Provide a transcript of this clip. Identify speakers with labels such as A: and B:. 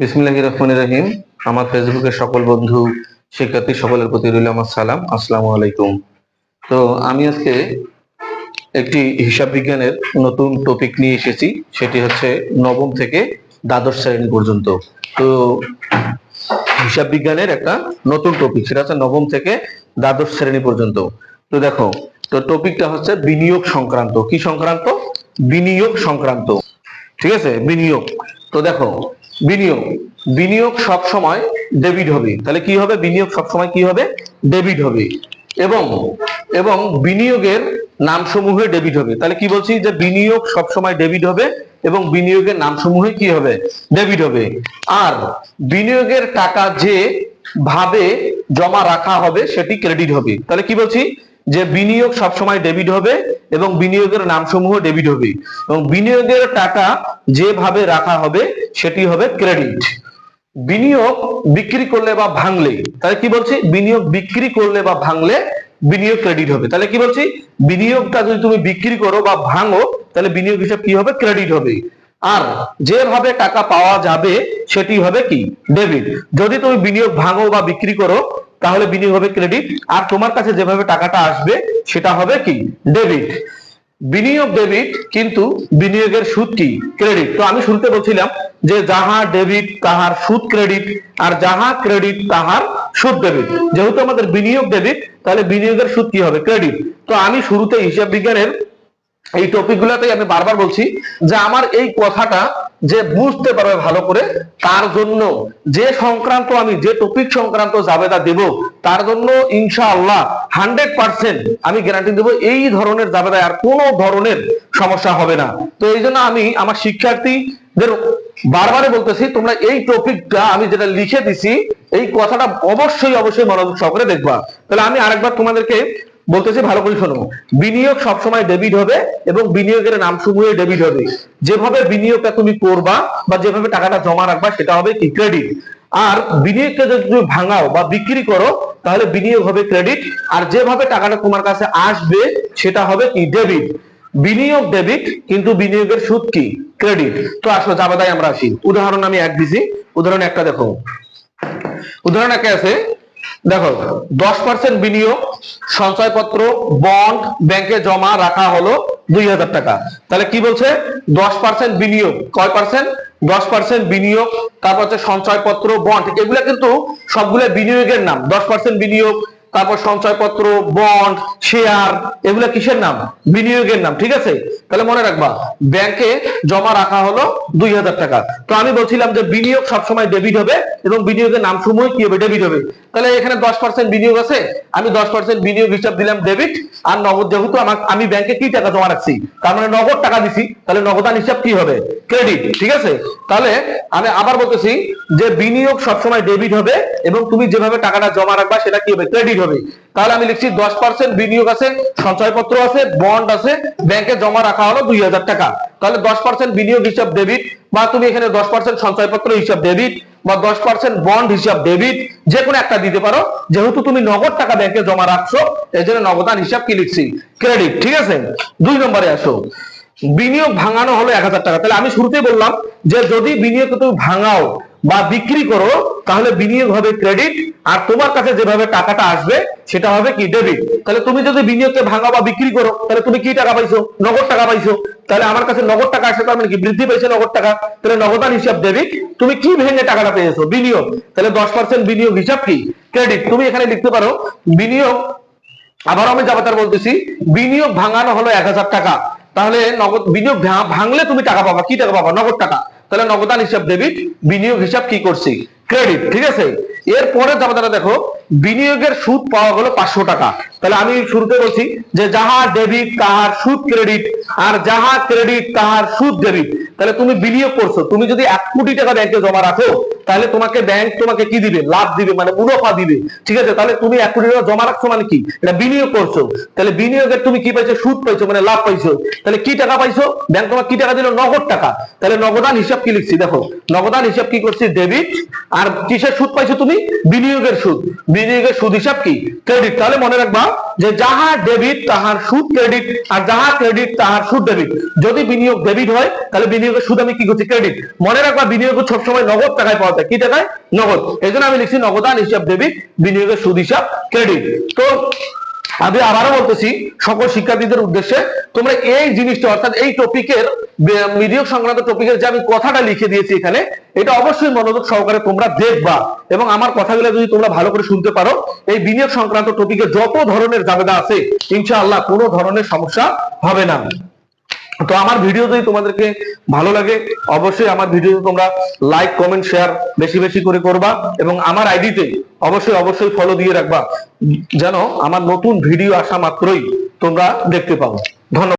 A: বিসমিল্লাহ রহমান রহিম। আমার ফেসবুকের সকল বন্ধু, শিক্ষার্থী সকলের প্রতি রইল আমার সালাম। আসসালামু আলাইকুম। তো আমি আজকে একটি হিসাব বিজ্ঞানের নতুন টপিক নিয়ে এসেছি। সেটি হচ্ছে নবম থেকে দ্বাদশ শ্রেণি পর্যন্ত। তো হিসাব বিজ্ঞানের একটা নতুন টপিক সেটা হচ্ছে নবম থেকে দ্বাদশ শ্রেণি পর্যন্ত। তো দেখো, তো টপিকটা হচ্ছে বিনিয়োগ সংক্রান্ত। কি সংক্রান্ত? বিনিয়োগ সংক্রান্ত। ঠিক আছে? বিনিয়োগ। তো দেখো বিনিয়োগ। বিনিয়োগ সব সময় ডেবিট হবে। তাহলে কি হবে? বিনিয়োগ সব সময় কি হবে? ডেবিট হবে। এবং এবং বিনিয়োগের নামসমূহে ডেবিট হবে। তাহলে কি বলছি যে বিনিয়োগ সব সময় ডেবিট হবে এবং বিনিয়োগের নামসমূহে কি হবে? ডেবিট হবে। আর বিনিয়োগের টাকা যে ভাবে জমা রাখা হবে সেটি ক্রেডিট হবে। তাহলে কি বলছি? যে বিনিয়োগ সবসময় ডেবিট হবে এবং বিনিয়োগের নামসমূহ ডেবিট হবে। এবং বিনিয়োগের টাকা যেভাবে রাখা হবে, সেটি হবে ক্রেডিট বিনিয়োগ বিক্রি করলে বা ভাঙলে, তাহলে কি বলছি? বিনিয়োগ বিক্রি করলে বা ভাঙলে বিনিয়োগ ক্রেডিট হবে। তাহলে কি বলছি? বিনিয়োগটা যদি তুমি বিক্রি করো বা ভাঙো, তাহলে বিনিয়োগ হিসাব কি হবে? ক্রেডিট হবে। আর যেভাবে টাকা পাওয়া যাবে, সেটি হবে কি? ডেবিট যদি তুমি বিনিয়োগ ভাঙো বা বিক্রি করো তাহলে বিনিয়োগ হবে ক্রেডিট আর তোমার কাছে যেভাবে টাকাটা আসবে, সেটা হবে কি? ডেবিট বিনিয়োগ ডেবিট কিন্তু বিনিয়োগের সুদ কি? ক্রেডিট তো আমি শুনতে বলছিলাম যে যাহা ডেবিট তাহার সুদ ক্রেডিট আর যাহা ক্রেডিট তাহার সুদ ডেবিট যেহেতু আমাদের বিনিয়োগ ডেবিট তাহলে বিনিয়োগের সুদ কি হবে? ক্রেডিট তো আমি শুরুতে হিসাব বিজ্ঞানের এই টপিক গুলাতেই আমি বারবার বলছি যে আমার এই কথাটা যে বুঝতে পারবে ভালো করে, তার জন্য যে সংক্রান্ত আমি যে টপিক সংক্রান্ত জাবেদা দেব, তার জন্য ইনশাআল্লাহ হান্ড্রেড পার্সেন্ট আমি গ্যারান্টি দেবো এই ধরনের জাবেদায় আর কোনো ধরনের সমস্যা হবে না। তো এই জন্য আমি আমার শিক্ষার্থীদের বারবারে বলতেছি, তোমরা এই টপিকটা আমি যেটা লিখে দিছি, এই কথাটা অবশ্যই অবশ্যই মনোযোগ সহকারে দেখবা। তাহলে আমি আরেকবার তোমাদেরকে বলতেছি ভালো করে শোনো, বিনিয়োগ সবসময় ডেবিট হবে এবং বিনিয়োগের নাম সমূহে ডেবিট হবে। যেভাবে বিনিয়োগটা তুমি করবা বা যেভাবে টাকাটা জমা রাখবা সেটা হবে কি? ক্রেডিট আর বিনিয়োগকে যদি তুমি ভাঙাও বা বিক্রি করো, তাহলে বিনিয়োগ হবে ক্রেডিট আর যেভাবে টাকাটা তোমার কাছে আসবে, সেটা হবে কি? ডেবিট বিনিয়োগ ডেবিট কিন্তু বিনিয়োগের সুদ কি? ক্রেডিট তো আসলে জাবাদায় আমরা আসি। উদাহরণ আমি এক দিছি। উদাহরণ একটা দেখো। উদাহরণ একটা আছে দেখো, দশ পার্সেন্ট বিনিয়োগ, সঞ্চয়পত্র বন্ড ব্যাংকে জমা রাখা হলো দুই হাজার টাকা। তাহলে কি বলছে? দশ পার্সেন্ট বিনিয়োগ, কয় পার্সেন্ট দশ পার্সেন্ট বিনিয়োগ, তারপর হচ্ছে সঞ্চয়পত্র বন্ড এগুলো কিন্তু সবগুলো বিনিয়োগের নাম। দশ পার্সেন্ট বিনিয়োগ তারপর সঞ্চয়পত্র বন্ড শেয়ার এগুলা কিসের নাম? বিনিয়োগের নাম, ঠিক আছে? তাহলে মনে রাখবা ব্যাংকে জমা রাখা হলো দুই হাজার টাকা। তো আমি বলছিলাম যে বিনিয়োগ সবসময় ডেবিট হবে এবং বিনিয়োগের নাম সমূহ কি হবে? ডেবিট হবে। তাহলে এখানে দশ পার্সেন্ট বিনিয়োগ আছে। আমি দশ পার্সেন্ট বিনিয়োগ হিসাব দিলাম ডেবিট আর নগদ, যেহেতু আমার, আমি ব্যাংকে কি টাকা জমা রাখছি? তার মানে নগদ টাকা দিছি। তাহলে নগদান হিসাব কি হবে? ক্রেডিট ঠিক আছে? তাহলে আমি আবার বলতেছি যে বিনিয়োগ সবসময় ডেবিট হবে এবং তুমি যেভাবে টাকাটা জমা রাখবা সেটা কি হবে? ক্রেডিট হবে তাহলে আমি লিখছি দশ পার্সেন্ট বিনিয়োগ আছে, সঞ্চয়পত্র আছে বন্ড আছে ব্যাংকে জমা রাখা হলো দুই হাজার টাকা। তাহলে দশ পার্সেন্ট বিনিয়োগ হিসাব ডেবিট বা তুমি এখানে দশ পার্সেন্ট সঞ্চয়পত্র হিসাব ডেবিট বা দশ পার্সেন্ট বন্ড হিসাব ডেবিট যে কোনো একটা দিতে পারো। যেহেতু তুমি নগদ টাকা ব্যাংকে জমা রাখছো এই জন্য নগদান হিসাব কি লিখছি? ক্রেডিট ঠিক আছে? দুই নম্বরে আসো। বিনিয়োগ ভাঙানো হলো এক হাজার টাকা। তাহলে আমি শুরুতেই বললাম যে যদি বিনিয়োগ তুমি ভাঙাও বা বিক্রি করো, তাহলে বিনিয়োগ হবে ক্রেডিট আর তোমার কাছে যেভাবে টাকাটা আসবে, সেটা হবে কি ডেবিট তাহলে তুমি যদি বিনিয়োগকে ভাঙাও বা বিক্রি করো, তাহলে তুমি কি টাকা পাইছো? নগদ টাকা পাইছো। তাহলে আমার কাছে নগদ টাকা আসে তার মানে কি? বৃদ্ধি পেয়েছে নগদ টাকা। তাহলে নগদান হিসাব ডেবিট তুমি কি ভেঙে টাকাটা পেয়েছ? বিনিয়োগ। তাহলে দশ পার্সেন্ট বিনিয়োগ হিসাব কি? ক্রেডিট তুমি এখানে লিখতে পারো, বিনিয়োগ আবার আমি যাবাতার বলতেছি, বিনিয়োগ ভাঙানো হলো এক হাজার টাকা। তাহলে নগদ, বিনিয়োগ ভাঙলে তুমি টাকা পাবা। কি টাকা পাবা? নগদ টাকা। তাহলে নগদান হিসাব ডেবিট বিনিয়োগ হিসাব কি করছি? ক্রেডিট ঠিক আছে? এরপরে যাবাতারা দেখো বিনিয়োগের সুদ পাওয়া গেল পাঁচশো টাকা। তাহলে আমি শুরুতে বলছি যে যাহা ডেবিট তাহার সুদ ক্রেডিট আর যাহা ক্রেডিট তাহার সুদ ডেবিট তাহলে তুমি বিনিয়োগ করছ। তুমি যদি এক কোটি টাকা ব্যাংকে জমা রাখো, তাহলে তোমাকে ব্যাংক তোমাকে কি দিবে? লাভ দিবে মানে মুনাফা দিবে। ঠিক আছে? তাহলে তুমি এক কোটি টাকা জমা রাখছো মানে কি? এটা বিনিয়োগ করছ। তাহলে বিনিয়োগের তুমি কি পাইছো? সুদ পাইছো মানে লাভ পাইছো। তাহলে কি টাকা পাইছো? ব্যাংক তোমাকে কি টাকা দিল? নগদ টাকা। তাহলে নগদান হিসাব কি লিখছি? দেখো, নগদান হিসাব কি করছি? ডেবিট আর কিসের সুদ পাইছো তুমি? বিনিয়োগের সুদ। বিনিয়োগের সুদ হিসাব কি? ক্রেডিট তাহলে মনে রাখবা যে যাহা ডেবিট তাহার সুদ ক্রেডিট আর যাহা ক্রেডিট তাহার সুদ ডেবিট যদি বিনিয়োগ ডেবিট হয়, তাহলে বিনিয়োগের সুদ আমি কি করছি? ক্রেডিট মনে রাখবা বিনিয়োগ সবসময় নগদ টাকায় পাওয়া যায়। কি টাকায়? নগদ। এই আমি লিখছি নগদান হিসাব ডেবিট বিনিয়োগের সুদ হিসাব ক্রেডিট তো আমি আবারও বলতেছি, সকল শিক্ষার্থীদের উদ্দেশ্যে তোমরা এই জিনিসটা, অর্থাৎ এই টপিকের মিডিয়া সংক্রান্ত টপিকের যে আমি কথাটা লিখে দিয়েছি এখানে, এটা অবশ্যই মনোযোগ সহকারে তোমরা দেখবা এবং আমার কথাগুলো যদি তোমরা ভালো করে শুনতে পারো, এই বিনিয়োগ সংক্রান্ত টপিকে যত ধরনের জাবেদা আছে, ইনশাআল্লাহ কোনো ধরনের সমস্যা হবে না। তো আমার ভিডিও যদি তোমাদেরকে ভালো লাগে, অবশ্যই আমার ভিডিও তোমরা লাইক কমেন্ট শেয়ার বেশি বেশি করে করবা এবং আমার আইডিতে অবশ্যই অবশ্যই ফলো দিয়ে রাখবা। যেন আমার নতুন ভিডিও আসা মাত্রই তোমরা দেখতে পাও। ধন্যবাদ।